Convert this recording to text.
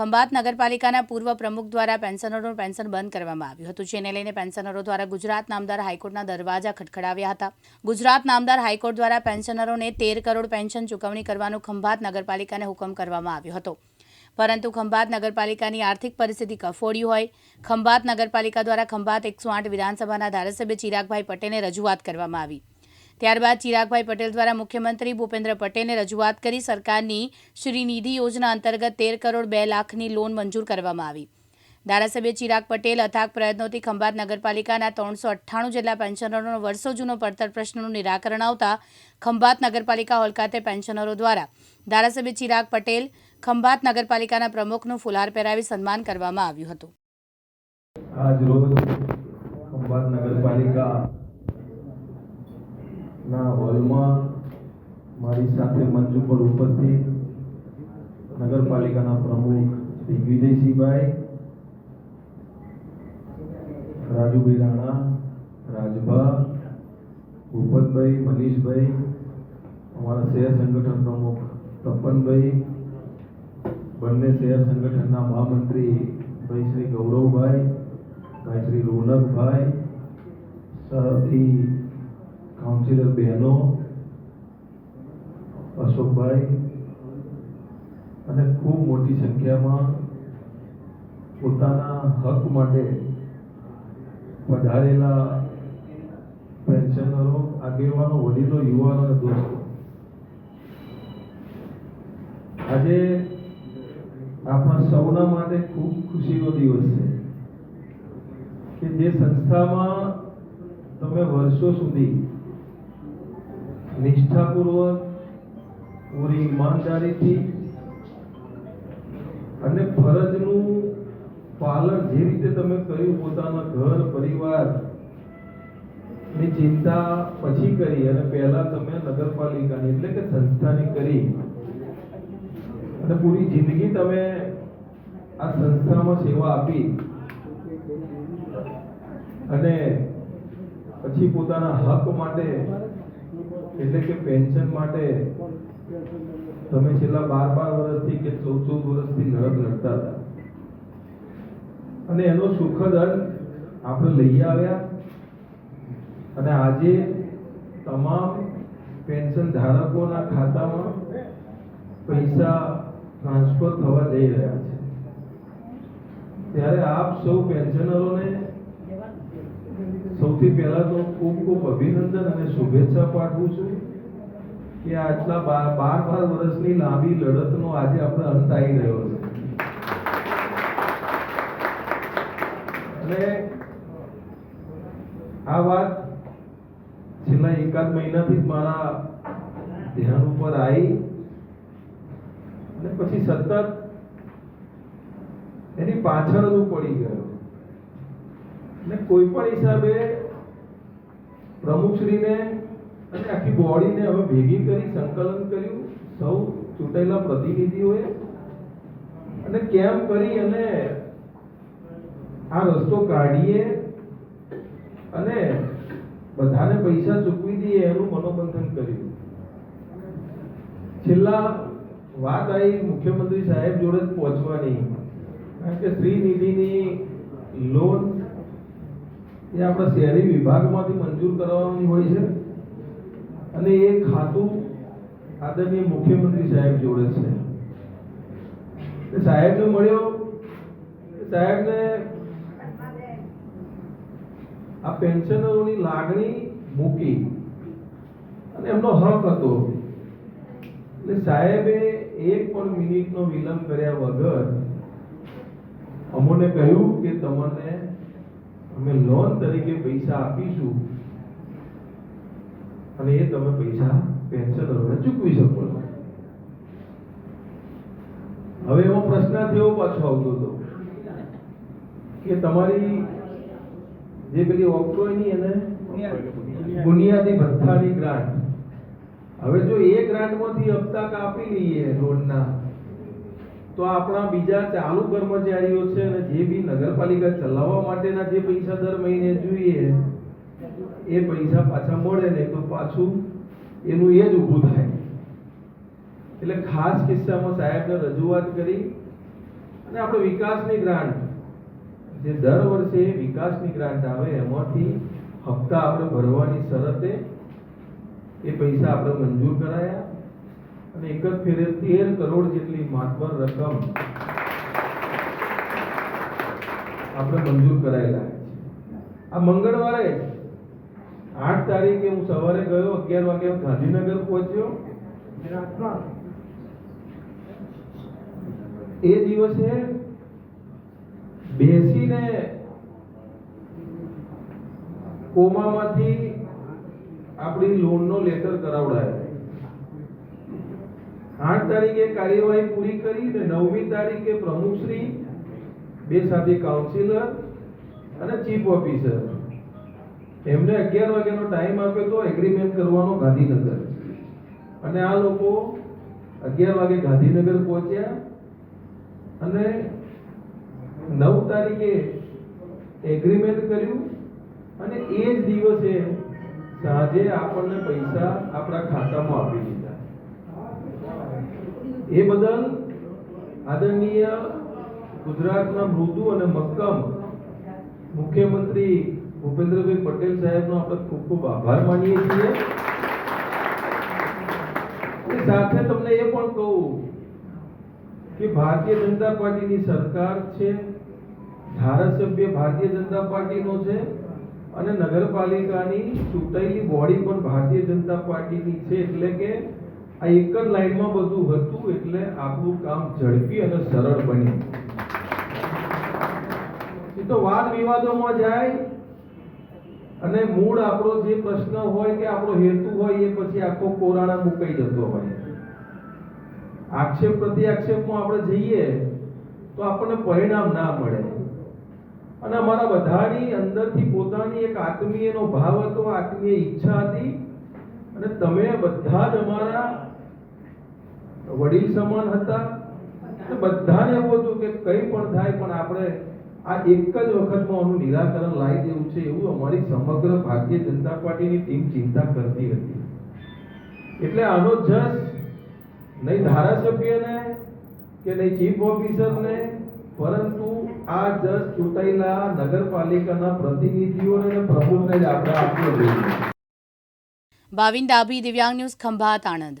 ખંભાત નગરપાલિકાના પૂર્વ પ્રમુખ દ્વારા પેન્શનરોનું પેન્શન બંધ કરવામાં આવ્યું હતું, જેને લઈને પેન્શનરો દ્વારા ગુજરાત નામદાર હાઈકોર્ટના દરવાજા ખટખડાવ્યા હતા. ગુજરાત નામદાર હાઈકોર્ટ દ્વારા પેન્શનરોને તેર કરોડ પેન્શન ચૂકવણી કરવાનો ખંભાત નગરપાલિકાને હુકમ કરવામાં આવ્યો હતો. પરંતુ ખંભાત નગરપાલિકાની આર્થિક પરિસ્થિતિ કફોડી હોય, ખંભાત નગરપાલિકા દ્વારા ખંભાત એકસો આઠ વિધાનસભાના ધારાસભ્ય ચિરાગભાઈ પટેલને રજૂઆત કરવામાં આવી. ત્યારબાદ ચિરાગભાઈ પટેલ દ્વારા મુખ્યમંત્રી ભૂપેન્દ્ર પટેલને રજૂઆત કરી સરકારની શ્રી નિધિ યોજના અંતર્ગત તેર કરોડ બે લાખની લોન મંજૂર કરવામાં આવી. ધારાસભ્ય ચિરાગ પટેલ અથાગ પ્રયત્નોથી ખંભાત નગરપાલિકાના ત્રણસો અઠ્ઠાણું જેટલા પેન્શનરોનો વર્ષો જૂનો પડતર પ્રશ્નનું નિરાકરણ આવતા ખંભાત નગરપાલિકા હોલ ખાતે પેન્શનરો દ્વારા ધારાસભ્ય ચિરાગ પટેલ ખંભાત નગરપાલિકાના પ્રમુખનું ફુલહાર પહેરાવી સન્માન કરવામાં આવ્યું હતું. આજ રોજ ખંભાત નગરપાલિકા ના, હોલમાં મારી સાથે મંચ ઉપર ઉપસ્થિત નગરપાલિકાના પ્રમુખ દિગ્વિજયસિંહભાઈ રાજુભાઈ રાણા, રાજભા, ભૂપતભાઈ, મનીષભાઈ, અમારા શહેર સંગઠન પ્રમુખ તપનભાઈ, બંને શહેર સંગઠનના મહામંત્રી ભાઈ શ્રી ગૌરવભાઈ, ભાઈ શ્રી રોનકભાઈ સરહદી કાઉન્સિલર બહેનો, અશોકભાઈ, અને ખૂબ મોટી સંખ્યામાં પોતાના હક માટે પધારેલા પેન્શનરો આગેવાનો, વડીલો, યુવાનો અને દોસ્તો. આજે આપણા સૌના માટે ખૂબ ખુશીનો દિવસ છે કે જે સંસ્થામાં તમે વર્ષો સુધી નિષ્ઠાપૂર્વક, પૂરી ઈમાનદારીથી અને ફરજનું પાલન જે રીતે તમે કર્યું, પોતાના ઘર, પરિવારની ચિંતા પછી કરી અને પહેલા તમે નગરપાલિકાની એટલે કે સંસ્થાની કરી. અને પૂરી જિંદગી તમે આ સંસ્થામાં સેવા આપી. અને પછી પોતાના હક માટે એટલે કે પેન્શન માટે તમે છેલ્લા બાર બાર વર્ષથી કે ચૌદ ચૌદ વર્ષથી લડત લડતા હતા. અને એનો સુખદ અંત આપણે લઈ આવ્યા. અને આજે તમામ પેન્શન ધારકોના ખાતામાં પૈસા ટ્રાન્સફર થવા જઈ રહ્યા છે. ત્યારે આપ સૌ પેન્શનરોને સૌથી પહેલા તો ખૂબ ખૂબ અભિનંદન અને શુભેચ્છા પાઠવું છું કે આટલા બાર બાર બાર વર્ષની લાંબી લડતનો આજે આપણે અંત આવી રહ્યો છે. અને આ વાત છેલ્લા એકાદ મહિનાથી મારા ધ્યાન ઉપર આવી અને પછી સતત એની પાછળ હું પડી ગયો. ને કોઈ પણ હિસાબે પ્રમુખશ્રીને અને આખી બોડીને હવે ભેગી કરી સંકલન કર્યું, સૌ ચૂંટાયેલા પ્રતિનિધિઓએ. અને કેમ કરી અને આ રસ્તો કાઢીએ અને બધાને પૈસા ચૂકવી દઈએ એનું મનોબંધન કર્યું. છેલ્લા વાત આવી મુખ્યમંત્રી સાહેબ જોડે પહોંચવાની. કારણ કે શ્રી નિધિની લોન એ આપણા શહેરી વિભાગમાંથી મંજૂર કરવાની હોય છે. અને એ ખાતું આદરણીય મુખ્યમંત્રી સાહેબ જોડે છે. સાહેબને મળ્યો. સાહેબને આ પેન્શનરોની લાગણી મૂકી અને એમનો હક હતો. એટલે સાહેબે એક પણ મિનિટનો વિલંબ કર્યા વગર અમોને કહ્યું કે તમને અમે લોન તરીકે પૈસા આપીશું અને એ તમે પૈસા પેન્શનરોને ચૂકવી શકો છો. હવે એવો પ્રશ્ન થયો પાછો આવતો હતો કે તમારી જે પેલી ઓક્ટ્રોયની એને બુનિયાદી. ભથ્થાની ગ્રાન્ટ હવે જો એ ગ્રાન્ટમાંથી હપ્તા કાપી લઈએ લોનના તો આપણા બીજા ચાલુ કર્મચારીઓ છે અને જે બી નગરપાલિકા ચલાવવા માટેના જે પૈસા દર મહિને જોઈએ, એ પૈસા પાછા મળે ને તો પાછું એનું એ જ ઊભું થાય. એટલે ખાસ કિસ્સામાં સાહેબને રજૂઆત કરી અને આપણે વિકાસની ગ્રાન્ટ, જે દર વર્ષે વિકાસની ગ્રાન્ટ આવે એમાંથી હપ્તા આપણે ભરવાની શરતે એ પૈસા આપણે મંજૂર કરાયા. અને એક જ ફેરે તેર કરોડ જેટલી માતબર રકમ આપણે મંજૂર કરાયેલા આ મંગળવારે આઠ તારીખે હું સવારે ગયો, અગિયાર વાગે ગાંધીનગર પહોંચ્યો. એ દિવસે બેસીને કોમામાંથી આપણી લોનનો લેટર કરાવડાયો. આઠ તારીખે કાર્યવાહી પૂરી કરી અને નવમી તારીખે પ્રમુખશ્રી બે સાથે કાઉન્સિલર અને ચીફ ઓફિસર એમને અગિયાર વાગ્યાનો ટાઈમ આપ્યો તો એગ્રીમેન્ટ કરવાનો ગાંધીનગર. અને આ લોકો અગિયાર વાગે ગાંધીનગર પહોંચ્યા અને નવ તારીખે એગ્રીમેન્ટ કર્યું અને એ જ દિવસે સાંજે આપણને પૈસા આપણા ખાતામાં આપી દીધા. એ બદલ આદરણીય ગુજરાતના મૃદુ અને મક્કમ મુખ્યમંત્રી ભૂપેન્દ્રભાઈ પટેલ સાહેબનો આપણે ખૂબ ખૂબ આભાર માનીએ છીએ. સાથે તમને એ પણ કહું કે ભારતીય જનતા પાર્ટીની સરકાર છે, ધારાસભ્ય ભારતીય જનતા પાર્ટીનો છે અને નગરપાલિકાની ચૂંટાયેલી બોડી પણ ભારતીય જનતા પાર્ટીની છે. એટલે કે આ એક જ લાઈનમાં બધું હતું એટલે આપણું કામ ઝડપી અને સરળ બન્યું. એ તો વાદ વિવાદોમાં જાય અને મૂળ આપણો જે પ્રશ્ન હોય કે આપણો હેતુ હોય એ પછી આખો કોરાણા મુકાઈ જતો હોય. આક્ષેપ પ્રતિ આક્ષેપમાં આપણે જઈએ તો આપણને પરિણામ ના મળે. અને અમારા બધાની અંદરથી પોતાની એક આત્મીયનો ભાવ હતો, આત્મીય ઈચ્છા હતી. અને તમે બધા જ અમારા વડીલ સમાન હતા. બધાને એવું હતું કે કંઈ પણ થાય, પણ આપણે આ એક જ વખતમાં આનું નિરાકરણ લાવી દેવું છે એવું અમારી સમગ્ર ભારતીય જનતા પાર્ટીની ટીમ ચિંતા કરતી હતી. એટલે આનો જસ નહીં ધારાસભ્યને કે નહીં ચીફ ઓફિસરને, પરંતુ આ જસ ચૂંટાયેલા નગરપાલિકાના પ્રતિનિધિઓને અને પ્રભુને જ આપણે આપવો જોઈએ. ભાવિન ડાભી દિવ્યાંગ ન્યૂઝ ખંભાત આણંદ.